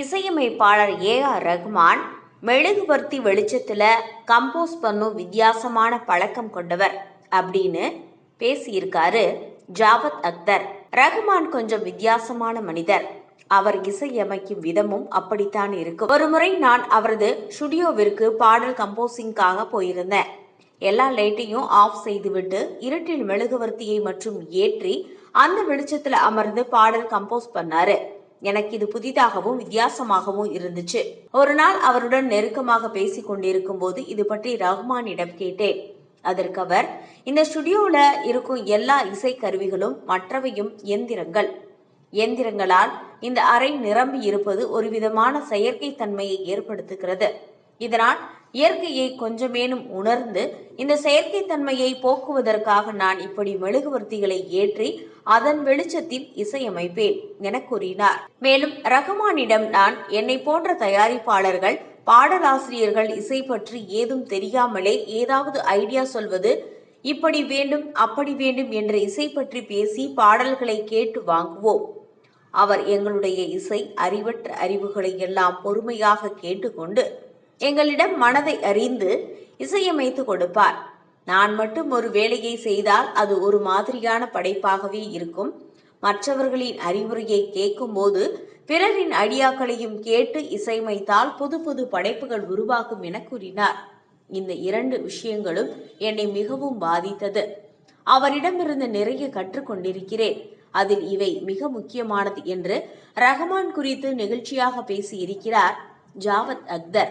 இசையமைப்பாளர் A R Rahman மெழுகுவர்த்தி வெளிச்சத்தில் கம்போஸ் பண்ணும் வித்தியாசமான பழக்கம் கொண்டவர் அப்படின்னு பேசியிருக்காரு ஜாவத் அக்தர். ரஹ்மான் கொஞ்சம் வித்தியாசமான மனிதர். அவர் இசையமைக்கும் விதமும் அப்படித்தான் இருக்கும். ஒருமுறை நான் அவரது ஸ்டுடியோவிற்கு பாடல் கம்போசிங்காக போயிருந்தேன். எல்லா லைட்டையும் ஆஃப் செய்துவிட்டு இருட்டில் மெழுகுவர்த்தியை மற்றும் ஏற்றி அந்த வெளிச்சத்தில் அமர்ந்து பாடல் கம்போஸ் பண்ணாரு. எனக்கு இது புதிதாகவும் வித்தியாசமாகவும் இருந்துச்சு. ஒரு நாள் அவருடன் நெருக்கமாக பேசிக் கொண்டிருக்கும் போது இது பற்றி ரஹ்மானிடம் கேட்டேன். அதற்கு அவர் இந்த ஸ்டுடியோல இருக்கும் எல்லா இசை கருவிகளும் மற்றவையும் எந்திரங்கள் எந்திரங்களால் இந்த அறை நிரம்பி இருப்பது ஒரு விதமான செயற்கை தன்மையை ஏற்படுத்துகிறது. இதனால் இயற்கையை கொஞ்சமேனும் உணர்ந்து இந்த செயற்கை தன்மையை போக்குவதற்காக நான் இப்படி மெழுகுவர்த்திகளை ஏற்றி அதன் வெளிச்சத்தில் இசையமைப்பேன் என கூறினார். மேலும் ரஹ்மானிடம் நான் என்னை போன்ற தயாரிப்பாளர்கள் பாடலாசிரியர்கள் இசை பற்றி ஏதும் தெரியாமலே ஏதாவது ஐடியா சொல்வது இப்படி வேண்டும் அப்படி வேண்டும் என்ற இசை பற்றி பேசி பாடல்களை கேட்டு வாங்குவோம். அவர் எங்களுடைய இசை அறிவற்ற அறிவுகளை எல்லாம் பொறுமையாக கேட்டுக்கொண்டு எங்களிடம் மனதை அறிந்து இசையமைத்து கொடுப்பார். நான் மட்டும் ஒரு வேலையை செய்தால் அது ஒரு மாதிரியான படைப்பாகவே இருக்கும். மற்றவர்களின் அறிவுரையை கேட்கும்போது பிறரின் அடியாக்களையும் கேட்டு இசையமைத்தால் புது புது படைப்புகள் உருவாகும் என கூறினார். இந்த இரண்டு விஷயங்களும் என்னை மிகவும் பாதித்தது. அவரிடமிருந்து நிறைய கற்றுக்கொண்டிருக்கிறேன் அதில் இவை மிக முக்கியமானது என்று ரஹ்மான் குறித்து நெகிழ்ச்சியாக பேசியிருக்கிறார் ஜாவத் அக்தர்.